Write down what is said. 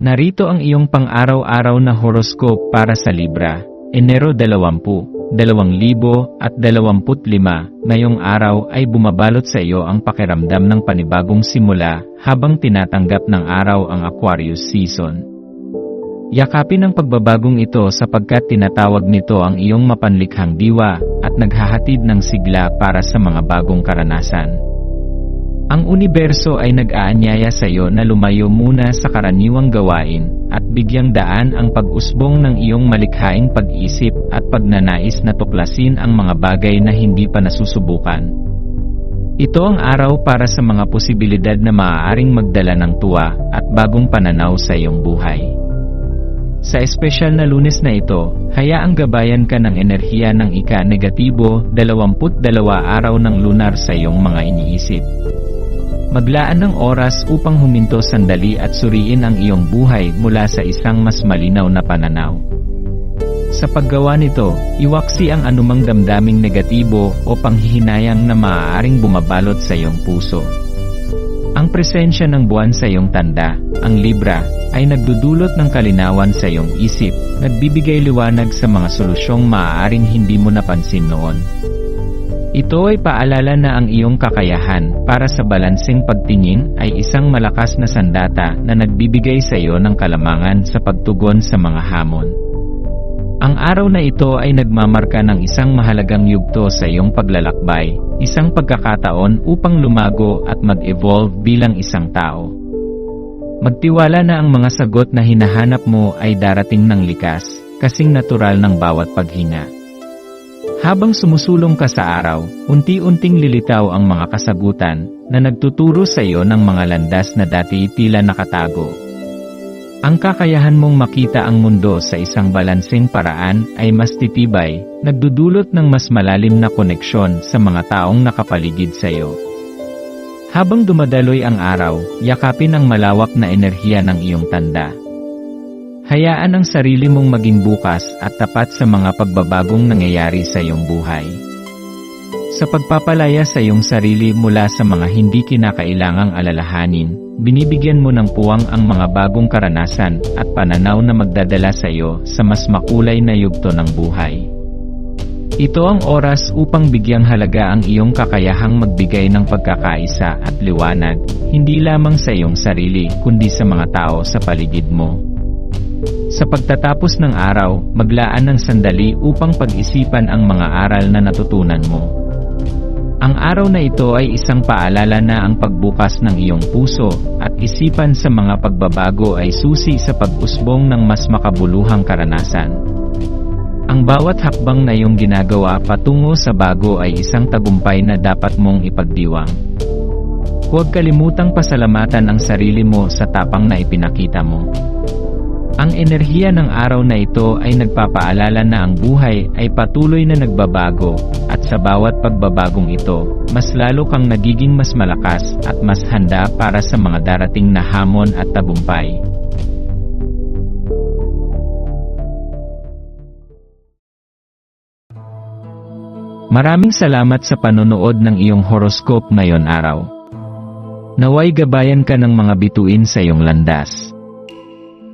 Narito ang iyong pang-araw-araw na horoscope para sa Libra, Enero 20, 2025. Ngayong araw ay bumabalot sa iyo ang pakiramdam ng panibagong simula habang tinatanggap ng araw ang Aquarius season. Yakapin ang pagbabagong ito sapagkat tinatawag nito ang iyong mapanlikhang diwa at naghahatid ng sigla para sa mga bagong karanasan. Ang universo ay nag-aanyaya sa iyo na lumayo muna sa karaniwang gawain at bigyang daan ang pag-usbong ng iyong malikhaing pag-isip at pagnanais na tuklasin ang mga bagay na hindi pa nasusubukan. Ito ang araw para sa mga posibilidad na maaaring magdala ng tuwa at bagong pananaw sa iyong buhay. Sa espesyal na lunes na ito, hayaang gabayan ka ng enerhiya ng ika-negatibo 22 araw ng lunar sa iyong mga iniisip. Maglaan ng oras upang huminto sandali at suriin ang iyong buhay mula sa isang mas malinaw na pananaw. Sa paggawa nito, iwaksi ang anumang damdaming negatibo o panghihinayang na maaaring bumabalot sa iyong puso. Ang presensya ng buwan sa iyong tanda, ang Libra, ay nagdudulot ng kalinawan sa iyong isip, nagbibigay liwanag sa mga solusyong maaaring hindi mo napansin noon. Ito ay paalala na ang iyong kakayahan para sa balansing pagtingin ay isang malakas na sandata na nagbibigay sa iyo ng kalamangan sa pagtugon sa mga hamon. Ang araw na ito ay nagmamarka ng isang mahalagang yugto sa iyong paglalakbay, isang pagkakataon upang lumago at mag-evolve bilang isang tao. Magtiwala na ang mga sagot na hinahanap mo ay darating ng likas, kasing natural ng bawat paghinga. Habang sumusulong ka sa araw, unti-unting lilitaw ang mga kasagutan na nagtuturo sa iyo ng mga landas na dati tila nakatago. Ang kakayahan mong makita ang mundo sa isang balanseng paraan ay mas titibay, nagdudulot ng mas malalim na koneksyon sa mga taong nakapaligid sa iyo. Habang dumadaloy ang araw, yakapin ang malawak na enerhiya ng iyong tanda. Hayaan ang sarili mong maging bukas at tapat sa mga pagbabagong nangyayari sa iyong buhay. Sa pagpapalaya sa iyong sarili mula sa mga hindi kinakailangang alalahanin, binibigyan mo ng puwang ang mga bagong karanasan at pananaw na magdadala sa iyo sa mas makulay na yugto ng buhay. Ito ang oras upang bigyang halaga ang iyong kakayahang magbigay ng pagkakaisa at liwanag, hindi lamang sa iyong sarili kundi sa mga tao sa paligid mo. Sa pagtatapos ng araw, maglaan ng sandali upang pag-isipan ang mga aral na natutunan mo. Ang araw na ito ay isang paalala na ang pagbukas ng iyong puso at isipan sa mga pagbabago ay susi sa pag-usbong ng mas makabuluhang karanasan. Ang bawat hakbang na iyong ginagawa patungo sa bago ay isang tagumpay na dapat mong ipagdiwang. Huwag kalimutang pasalamatan ang sarili mo sa tapang na ipinakita mo. Ang enerhiya ng araw na ito ay nagpapaalala na ang buhay ay patuloy na nagbabago, at sa bawat pagbabagong ito, mas lalo kang nagiging mas malakas at mas handa para sa mga darating na hamon at tagumpay. Maraming salamat sa panonood ng iyong horoscope ngayon araw. Naway gabayan ka ng mga bituin sa iyong landas.